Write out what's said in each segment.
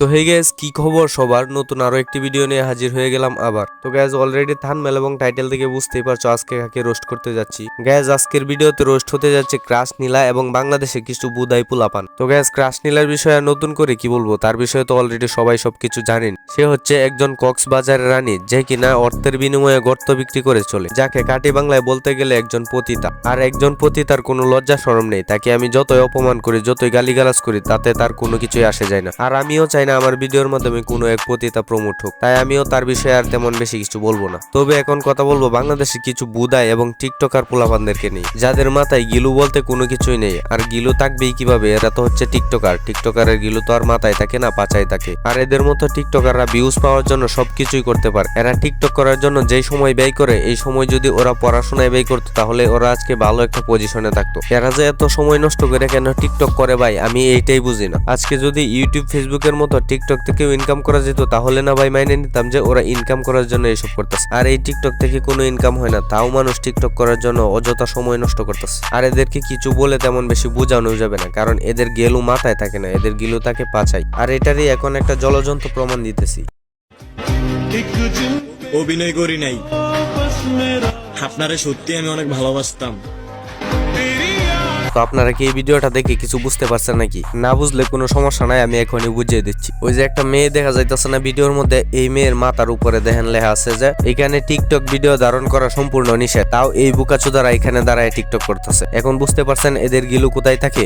তো হে গ্যাস কি খবর সবার? নতুন আরও একটি ভিডিও নিয়ে হাজির হয়ে গেলাম আবার। তো গ্যাস অলরেডি থানমেল এবং টাইটেল থেকে বুঝতেই পারছ, আজকে কাকে রোস্ট করতে যাচ্ছি। গ্যাস আজকের ভিডিওতে রোস্ট হতে যাচ্ছে ক্রাশ নীলা এবং বাংলাদেশে কিছু বুদাই পুলাপান। তো গ্যাস ক্রাশ নীলার বিষয়ে নতুন করে কি বলব, তার বিষয়ে তো অলরেডি সবাই সবকিছু জানেন। সে হচ্ছে একজন কক্সবাজারের রানী, যে কিনা অর্থের বিনিময়ে গর্ত বিক্রি করে চলে, যাকে কাটি বাংলায় বলতে গেলে একজন পতিতা। আর একজন পতিতার কোনো লজ্জা শরম নেই, তাকে আমি যতই অপমান করি, যতই গালিগালাজ করি, তাতে তার কোনো কিছুই আসে যায় না। আর আমিও চাই না, আমার ভিডিওর মাধ্যমে কোনো এক পতিতা প্রমোট হোক। তাই আমিও তার বিষয়ে আর তেমন বেশি কিছু বলব না। তবে এখন কথা বলব বাংলাদেশে কিছু বুদায় এবং টিকটকার পোলাপানদেরকে নিয়ে। যাদের মাথায় গিলু বলতে কোনো কিছুই নেই। আর গিলু থাকবেই কীভাবে? এরা তো হচ্ছে টিকটকার। টিকটকারের গিলু তো আর মাথায় থাকে না পাচাই থাকে। আর এদের মতো টিকটকাররা ভিউজ পাওয়ার জন্য সবকিছুই করতে পারে। এরা টিকটক করার জন্য যেই সময় ব্যয় করে, এই সময় যদি ওরা পড়াশোনায় ব্যয় করতো, তাহলে ওরা আজকে ভালো একটা পজিশনে থাকতো। এরা যে এত সময় নষ্ট করে কেন টিকটক করে ভাই? আমি এইটাই বুঝি না। আজকে যদি ইউটিউব ফেসবুকের মতো টিকটক থেকেও ইনকাম করা যেত, তাহলে না ভাই মাইনে নিতাম যে ওরা ইনকাম করার জন্য এইসব করতেছে। আর এই টিকটক থেকে কোনো ইনকাম হয় না, তাও মানুষ টিকটক করার জন্য অযথা সময় নষ্ট করতেছে। আর এদেরকে কিছু বলে তেমন বেশি বোঝানো যাবে না, কারণ এদের গেলু মাথায় থাকে না, এদের গেলু তাকে পাচাই। আর এটারই এখন একটা জলজন্ত প্রমাণ দিতেছি। অভিনয় করি নাই। আপনারে সত্যি আমি অনেক ভালোবাসতাম। তো আপনারা কি এই ভিডিওটা দেখে কিছু বুঝতে পারছেন নাকি? না বুঝলে কোনো সমস্যা নাই, আমি এখনই বুঝিয়ে দিচ্ছি। ওই যে একটা মেয়ে দেখা যাইতেছে না ভিডিওর মধ্যে, এই মেয়ের মাথার উপরে দেখেন লেখা আছে যে, এখানে টিকটক ভিডিও ধারণ করা সম্পূর্ণ নিষেধ। তাও এই বুকাচুদারা এখানে দাঁড়ায় টিকটক করতেছে। এখন বুঝতে পারছেন এদের গিলু কোথায় থাকে?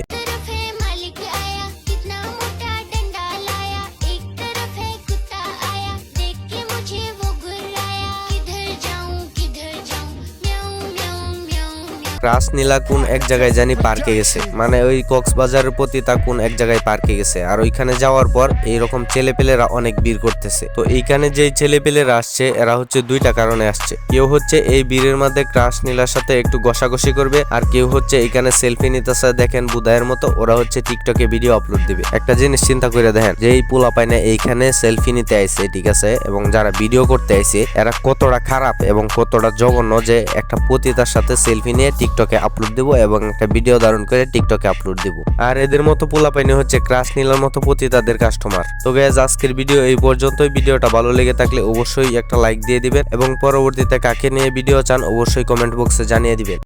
ক্রাশ নীলা কোন এক জায়গায় জানি পার্কে গেছে। মানে ওই কক্সবাজারের প্রতি তা কোন এক জায়গায় পার্কে গেছে। আর ওইখানে যাওয়ার পর এইরকম ছেলেপেলেরা অনেক বীর করতেছে। তো এইখানে যেই ছেলেপেলেরা আসছে, এরা হচ্ছে দুইটা কারণে আসছে। কেউ হচ্ছে এই বীরের মধ্যে ক্রাশ নীলার সাথে একটু ঘষাঘষি করবে, আর কেউ হচ্ছে এইখানে সেলফি নিতেছে দেখেন বুদায়ের মতো, ওরা হচ্ছে টিকটকে ভিডিও আপলোড দিবে। একটা জিনিস চিন্তা করে দেখেন যে এই পোলা পায় না এইখানে সেলফি নিতে আইছে, ঠিক আছে? এবং যারা ভিডিও করতে আইছে, এরা কতটা খারাপ এবং কতটা জঘন্য যে একটা পতিতার সাথে সেলফি নিয়ে টিকটকে আপলোড দিব এবং একটা ভিডিও ধারণ করে টিকটকে আপলোড দিব। আর এদের মতো পোলা পাইনি হচ্ছে ক্রাশ নীলার মতো প্রতি তাদের কাস্টমার তো গ্যাস আজকের ভিডিও এই পর্যন্তই। ভিডিওটা ভালো লেগে থাকলে অবশ্যই একটা লাইক দিয়ে দিবেন এবং পরবর্তীতে কাকে নিয়ে ভিডিও চান অবশ্যই কমেন্ট বক্সে জানিয়ে দিবেন।